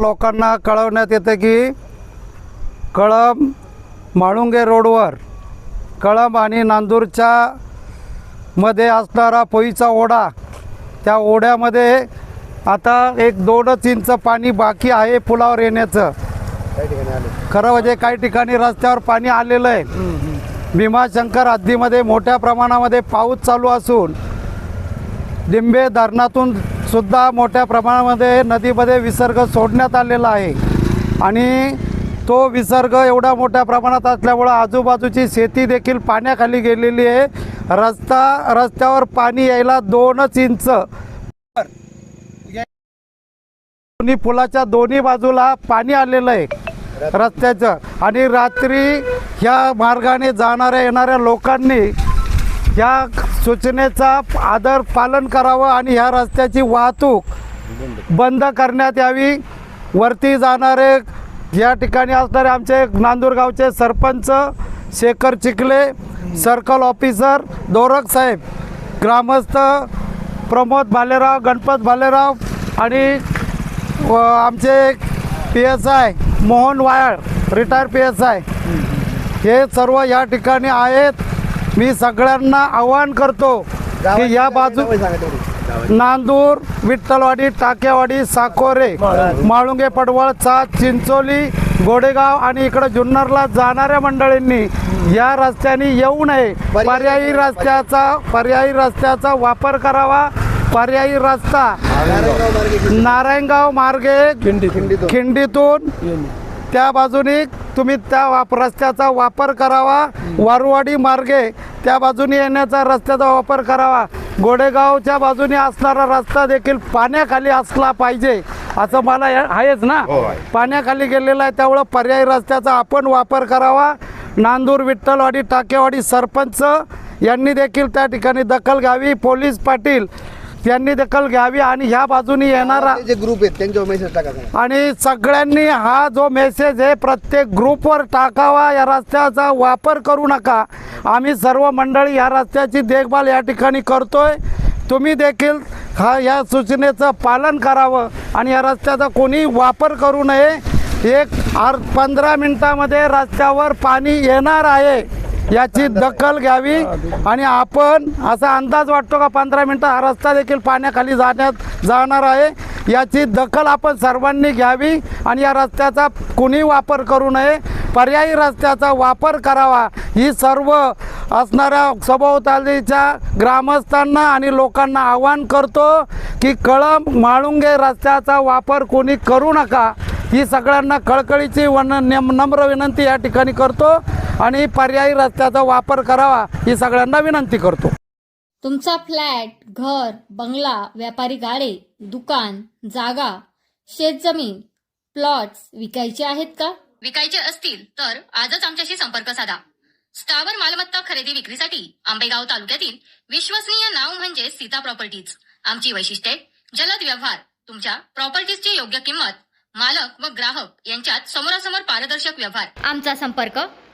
लोकांना कळवण्यात येते की कळंब म्हाळुंगे रोडवर कळंब आणि नांदूरच्या मध्ये असणारा पोईचा ओढा त्या ओढ्यामध्ये आता एक दोनच इंच पाणी बाकी आहे पुलावर येण्याचं. खरं म्हणजे काही ठिकाणी रस्त्यावर पाणी आलेलं आहे. भीमाशंकर हद्दीमध्ये मोठ्या प्रमाणामध्ये पाऊस चालू असून डिंबे धरणातून सुद्धा मोठ्या प्रमाणामध्ये नदीमध्ये विसर्ग सोडण्यात आलेला आहे. आणि तो विसर्ग एवढा मोठ्या प्रमाणात असल्यामुळं आजूबाजूची शेती देखील पाण्याखाली गेलेली आहे. रस्ता रस्त्यावर पाणी यायला दोनच इंच. दोन्ही पुलाच्या दोन्ही बाजूला पाणी आलेलं आहे रस्त्याचं. आणि रात्री ह्या मार्गाने जाणाऱ्या येणाऱ्या लोकांनी या सूचनेचा आदर पालन करावं आणि ह्या रस्त्याची वाहतूक बंद करण्यात यावी. वरती जाणारे या ठिकाणी असणारे आमचे नांदूरगावचे सरपंच शेखर चिखले सर्कल ऑफिसर दोरक साहेब ग्रामस्थ प्रमोद भालेराव गणपत भालेराव आणि आमचे P S I Mohan Wayal retire P S I हे सर्व या ठिकाणी आहेत. मी सगळ्यांना आवाहन करतो की या बाजू नांदूर विठ्ठलवाडी टाकेवाडी साकोरे माळुंगे. पडवळ चाच चिंचोली गोडेगाव आणि इकडं जुन्नरला जाणाऱ्या मंडळींनी या रस्त्याने येऊ नये. पर्यायी रस्त्याचा पर्यायी रस्त्याचा वापर करावा. पर्यायी रस्ता. नारायणगाव मार्गे. खिंडीतून. त्या बाजूने तुम्ही त्या वाप रस्त्याचा वापर करावा. वारवाडी मार्गे त्या बाजूने येण्याचा रस्त्याचा वापर करावा. गोडेगावच्या बाजूने असणारा रस्ता देखील पाण्याखाली असला पाहिजे असं मला आहेच ना? पाण्याखाली गेलेला आहे त्यामुळं पर्यायी रस्त्याचा आपण वापर करावा. नांदूर विठ्ठलवाडी टाकेवाडी सरपंच यांनी देखील त्या ठिकाणी दखल घ्यावी. पोलीस पाटील यांनी दखल घ्यावी आणि ह्या बाजूने येणारा जे ग्रुप आहेत त्यांच्यावर मेसेज टाकायचा आणि सगळ्यांनी हा जो मेसेज आहे प्रत्येक ग्रुपवर टाकावा या रस्त्याचा वापर करू नका. आम्ही सर्व मंडळी या रस्त्याची देखभाल या ठिकाणी करतोय. तुम्ही देखील हा या सूचनेचं पालन करावं आणि या रस्त्याचा कोणी वापर करू नये. एक आर पंधरा मिनिटामध्ये रस्त्यावर पाणी येणार आहे. याची दखल घ्यावी आणि आपण असा अंदाज वाटतो का पंधरा मिनटं हा रस्ता देखील पाण्याखाली जाण्यात जाणार आहे. याची दखल आपण सर्वांनी घ्यावी आणि या रस्त्याचा कुणी वापर करू नये. पर्यायी रस्त्याचा वापर करावा. ही सर्व असणाऱ्या सभोवतालीच्या ग्रामस्थांना आणि लोकांना आवाहन करतो की कळम माळुंगे रस्त्याचा वापर कोणी करू नका. ही सगळ्यांना कळकळीची वन नम्र विनंती या ठिकाणी करतो. आणि पर्यायी रस्त्याचा वापर करावा ही सगळ्यांना विनंती करतो. तुमचा फ्लॅट घर बंगला व्यापारी गाडे दुकान जागा शेतजमीन प्लॉट्स विकायचे आहेत का? विकायचे असतील तर आजच आमच्याशी संपर्क साधा. स्थावर मालमत्ता खरेदी विक्रीसाठी आंबेगाव तालुक्यातील विश्वसनीय नाव म्हणजे सीता प्रॉपर्टीज. आमची वैशिष्ट्ये जलद व्यवहार तुमच्या प्रॉपर्टीजची योग्य किंमत मालक व ग्राहक यांच्यात समोरासमोर पारदर्शक व्यवहार. आमचा संपर्क